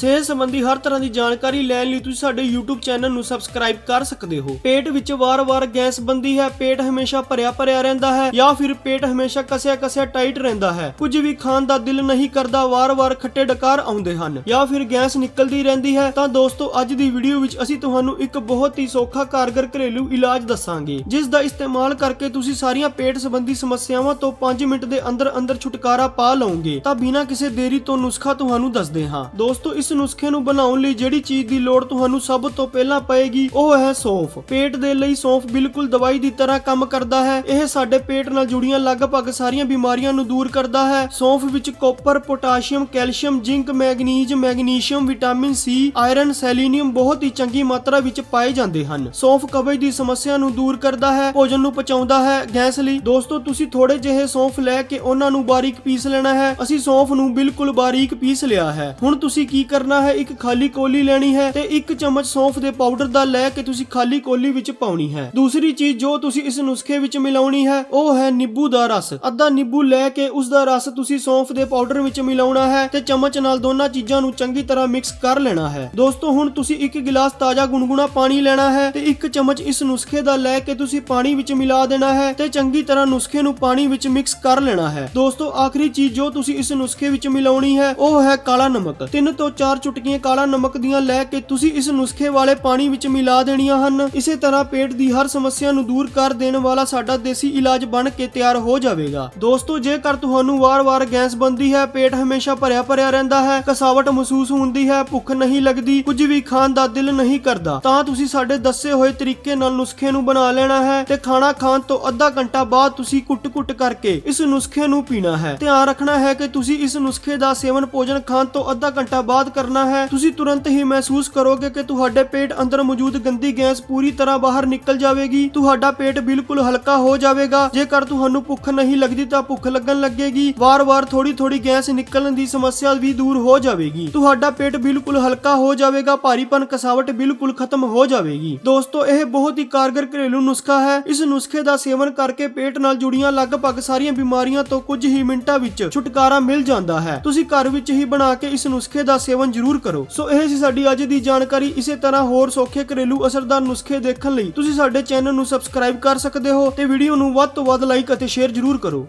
ਸਿਹਤ ਸੰਬੰਧੀ ਹਰ ਤਰ੍ਹਾਂ ਦੀ ਜਾਣਕਾਰੀ ਲੈਣ ਲਈ ਤੁਸੀਂ ਸਾਡੇ YouTube ਚੈਨਲ ਨੂੰ ਸਬਸਕ੍ਰਾਈਬ ਕਰ ਸਕਦੇ ਹੋ। ਪੇਟ ਵਿੱਚ ਵਾਰ-ਵਾਰ ਗੈਸ ਬੰਦੀ ਹੈ, ਪੇਟ ਹਮੇਸ਼ਾ ਭਰਿਆ ਭਰਿਆ ਰਹਿੰਦਾ ਹੈ ਜਾਂ ਫਿਰ ਪੇਟ ਹਮੇਸ਼ਾ ਕਸਿਆ ਕਸਿਆ ਟਾਈਟ ਰਹਿੰਦਾ ਹੈ। ਕੁਝ ਵੀ ਖਾਣ ਦਾ ਦਿਲ ਨਹੀਂ ਕਰਦਾ, ਵਾਰ-ਵਾਰ ਖੱਟੇ ਡਕਾਰ ਆਉਂਦੇ ਹਨ ਜਾਂ ਫਿਰ ਗੈਸ ਨਿਕਲਦੀ ਰਹਿੰਦੀ ਹੈ। ਤਾਂ ਦੋਸਤੋ, ਅੱਜ ਦੀ ਵੀਡੀਓ ਵਿੱਚ ਅਸੀਂ ਤੁਹਾਨੂੰ ਇੱਕ ਬਹੁਤ ਹੀ ਸੌਖਾ ਕਾਰਗਰ ਘਰੇਲੂ ਇਲਾਜ ਦੱਸਾਂਗੇ, ਜਿਸ ਦਾ ਇਸਤੇਮਾਲ ਕਰਕੇ ਤੁਸੀਂ ਸਾਰੀਆਂ ਪੇਟ ਸੰਬੰਧੀ ਸਮੱਸਿਆਵਾਂ ਤੋਂ 5 ਮਿੰਟ ਦੇ ਅੰਦਰ ਅੰਦਰ ਛੁਟਕਾਰਾ ਪਾ ਲਓਗੇ। ਤਾਂ ਬਿਨਾਂ ਕਿਸੇ ਦੇਰੀ ਤੋਂ ਨੁਸਖਾ ਤੁਹਾਨੂੰ ਦੱਸਦੇ ਹਾਂ। ਦੋਸਤੋ, ਇਸ ਨੁਸਖੇ ਨੂੰ ਬਣਾਉਣ ਲਈ ਜਿਹੜੀ ਚੀਜ਼ ਦੀ ਲੋੜ ਤੁਹਾਨੂੰ ਸਭ ਤੋਂ ਪਹਿਲਾਂ ਪਏਗੀ, ਉਹ ਹੈ ਸੌਂਫ। ਪੇਟ ਦੇ ਲਈ ਸੌਂਫ ਬਿਲਕੁਲ ਦਵਾਈ ਦੀ ਤਰ੍ਹਾਂ ਕੰਮ ਕਰਦਾ ਹੈ। ਇਹ ਸਾਡੇ ਪੇਟ ਨਾਲ ਜੁੜੀਆਂ ਲਗਭਗ ਸਾਰੀਆਂ ਬਿਮਾਰੀਆਂ ਨੂੰ ਦੂਰ ਕਰਦਾ ਹੈ। ਸੌਂਫ ਵਿੱਚ copper, potassium, calcium, zinc, manganese, magnesium, vitamin C, iron, selenium ਬਹੁਤ ਹੀ ਚੰਗੀ ਮਾਤਰਾ ਵਿੱਚ ਪਾਏ ਜਾਂਦੇ ਹਨ। ਸੌਂਫ ਕਬਜ਼ ਦੀ ਸਮੱਸਿਆ ਨੂੰ ਦੂਰ ਕਰਦਾ ਹੈ, ਭੋਜਨ ਨੂੰ ਪਚਾਉਂਦਾ ਹੈ। ਗੈਸ ਲਈ, ਦੋਸਤੋ, ਤੁਸੀਂ ਥੋੜੇ ਜਿਹੇ ਸੌਂਫ ਲੈ ਕੇ ਉਹਨਾਂ ਨੂੰ ਬਾਰੀਕ ਪੀਸ ਲੈਣਾ ਹੈ। ਅਸੀਂ ਸੌਂਫ ਨੂੰ ਬਿਲਕੁਲ ਬਾਰੀਕ ਪੀਸ ਲਿਆ ਹੈ। ਹੁਣ ਤੁਸੀਂ ਕੀ ਕਰ ਕਰਨਾ ਹੈ, ਇੱਕ ਖਾਲੀ ਕੋਲੀ ਲੈਣੀ ਹੈ ਤੇ ਇੱਕ ਚਮਚ ਸੌਂਫ ਦੇ ਪਾਊਡਰ ਦਾ ਲੈ ਕੇ ਤੁਸੀਂ ਖਾਲੀ ਕੋਲੀ ਵਿੱਚ ਪਾਉਣੀ ਹੈ। ਦੂਸਰੀ ਚੀਜ਼ ਜੋ ਤੁਸੀਂ ਇਸ ਨੁਸਖੇ ਵਿੱਚ ਮਿਲਾਉਣੀ ਹੈ, ਉਹ ਹੈ ਨਿੰਬੂ ਦਾ ਰਸ। ਅੱਧਾ ਨਿੰਬੂ ਲੈ ਕੇ ਉਸ ਦਾ ਰਸ ਤੁਸੀਂ ਸੌਂਫ ਦੇ ਪਾਊਡਰ ਵਿੱਚ ਮਿਲਾਉਣਾ ਹੈ ਤੇ ਚਮਚ ਨਾਲ ਦੋਨਾਂ ਚੀਜ਼ਾਂ ਨੂੰ ਚੰਗੀ ਤਰ੍ਹਾਂ ਮਿਕਸ ਕਰ ਲੈਣਾ ਹੈ। ਦੋਸਤੋ, ਹੁਣ ਤੁਸੀਂ ਇੱਕ ਗਿਲਾਸ ਤਾਜ਼ਾ ਗੁਨਗੁਣਾ ਪਾਣੀ ਲੈਣਾ ਹੈ ਤੇ ਇੱਕ ਚਮਚ ਇਸ ਨੁਸਖੇ ਦਾ ਲੈ ਕੇ ਤੁਸੀਂ ਪਾਣੀ ਵਿੱਚ ਮਿਲਾ ਦੇਣਾ ਹੈ ਤੇ ਚੰਗੀ ਤਰ੍ਹਾਂ ਨੁਸਖੇ ਨੂੰ ਪਾਣੀ ਵਿੱਚ ਮਿਕਸ ਕਰ ਲੈਣਾ ਹੈ। ਦੋਸਤੋ, ਆਖਰੀ ਚੀਜ਼ ਜੋ ਤੁਸੀਂ ਇਸ ਨੁਸਖੇ ਵਿੱਚ ਮਿਲਾਉਣੀ ਹੈ, ਉਹ ਹੈ ਕਾਲਾ ਨਮਕ। 3 ਤੋਂ 4 ਚੁਟਕੀਆਂ ਕਾਲਾ ਨਮਕ ਦੀਆਂ ਲੈ ਕੇ ਤੁਸੀਂ ਇਸ ਨੁਸਖੇ ਵਾਲੇ ਪਾਣੀ ਵਿੱਚ ਮਿਲਾ ਦੇਣੀਆਂ ਹਨ। ਇਸੇ ਤਰ੍ਹਾਂ ਪੇਟ ਦੀ ਹਰ ਸਮੱਸਿਆ ਨੂੰ ਦੂਰ ਕਰ ਦੇਣ ਵਾਲਾ ਸਾਡਾ ਦੇਸੀ ਇਲਾਜ ਬਣ ਕੇ ਤਿਆਰ ਹੋ ਜਾਵੇਗਾ। ਦੋਸਤੋ, ਜੇਕਰ ਤੁਹਾਨੂੰ ਵਾਰ-ਵਾਰ ਗੈਸ ਬੰਦੀ ਹੈ, ਪੇਟ ਹਮੇਸ਼ਾ ਭਰਿਆ ਭਰਿਆ ਰਹਿੰਦਾ ਹੈ, ਕਸਾਵਟ ਮਹਿਸੂਸ ਹੁੰਦੀ ਹੈ, ਭੁੱਖ ਨਹੀਂ ਲੱਗਦੀ, ਕੁਝ ਵੀ ਖਾਣ ਦਾ ਦਿਲ ਨਹੀਂ ਕਰਦਾ, ਤਾਂ ਤੁਸੀਂ ਸਾਡੇ ਦੱਸੇ ਹੋਏ ਤਰੀਕੇ ਨਾਲ ਨੁਸਖੇ ਨੂੰ ਬਣਾ ਲੈਣਾ ਹੈ ਤੇ ਖਾਣਾ ਖਾਣ ਤੋਂ ਅੱਧਾ ਘੰਟਾ ਬਾਅਦ ਤੁਸੀਂ ਕੁੱਟ-ਕੁੱਟ ਕਰਕੇ ਇਸ ਨੁਸਖੇ ਨੂੰ ਪੀਣਾ ਹੈ। ਧਿਆਨ ਰੱਖਣਾ ਹੈ ਕਿ ਤੁਸੀਂ ਇਸ ਨੁਸਖੇ ਦਾ ਸੇਵਨ ਭੋਜਨ ਖਾਣ ਤੋਂ ਅੱਧਾ ਘੰਟਾ ਬਾਅਦ ਕਰਨਾ ਹੈ। ਤੁਸੀਂ ਤੁਰੰਤ ਹੀ ਮਹਿਸੂਸ ਕਰੋਗੇ ਕਿ ਤੁਹਾਡੇ ਪੇਟ ਅੰਦਰ ਮੌਜੂਦ ਗੰਦੀ ਗੈਸ ਪੂਰੀ ਤਰ੍ਹਾਂ ਬਾਹਰ ਨਿਕਲ ਜਾਵੇਗੀ। ਤੁਹਾਡਾ ਪੇਟ ਬਿਲਕੁਲ ਹਲਕਾ ਹੋ ਜਾਵੇਗਾ। ਜੇਕਰ ਤੁਹਾਨੂੰ ਭੁੱਖ ਨਹੀਂ ਲੱਗਦੀ ਤਾਂ ਭੁੱਖ ਲੱਗਣ ਲੱਗੇਗੀ। ਵਾਰ-ਵਾਰ ਥੋੜੀ-ਥੋੜੀ ਗੈਸ ਨਿਕਲਣ ਦੀ ਸਮੱਸਿਆ ਵੀ ਦੂਰ ਹੋ ਜਾਵੇਗੀ। ਤੁਹਾਡਾ ਪੇਟ ਬਿਲਕੁਲ ਹਲਕਾ ਹੋ ਜਾਵੇਗਾ। ਭਾਰੀਪਨ, ਕਸਾਵਟ ਬਿਲਕੁਲ ਖਤਮ ਹੋ ਜਾਵੇਗੀ। ਦੋਸਤੋ, ਇਹ ਬਹੁਤ ਹੀ ਕਾਰਗਰ ਘਰੇਲੂ ਨੁਸਖਾ ਹੈ। ਇਸ ਨੁਸਖੇ ਦਾ ਸੇਵਨ ਕਰਕੇ ਪੇਟ ਨਾਲ ਜੁੜੀਆਂ ਲਗਭਗ ਸਾਰੀਆਂ ਬਿਮਾਰੀਆਂ ਤੋਂ ਕੁਝ ਹੀ ਮਿੰਟਾਂ ਵਿੱਚ ਛੁਟਕਾਰਾ ਮਿਲ ਜਾਂਦਾ ਹੈ। ਤੁਸੀਂ ਘਰ ਵਿੱਚ ਹੀ ਬਣਾ ਕੇ ਇਸ ਨੁਸਖੇ ਦਾ ਸੇਵਨ ਜ਼ਰੂਰ ਕਰੋ। ਸੋ ਇਹ ਸੀ ਸਾਡੀ ਅੱਜ ਦੀ ਜਾਣਕਾਰੀ। ਇਸੇ ਤਰ੍ਹਾਂ ਹੋਰ ਸੌਖੇ ਘਰੇਲੂ ਅਸਰਦਾਰ ਨੁਸਖੇ ਦੇਖਣ ਲਈ ਤੁਸੀਂ ਸਾਡੇ ਚੈਨਲ ਨੂੰ ਸਬਸਕ੍ਰਾਈਬ ਕਰ ਸਕਦੇ ਹੋ ਤੇ ਵੀਡੀਓ ਨੂੰ ਵੱਧ ਤੋਂ ਵੱਧ ਲਾਈਕ ਅਤੇ ਸ਼ੇਅਰ ਜ਼ਰੂਰ ਕਰੋ।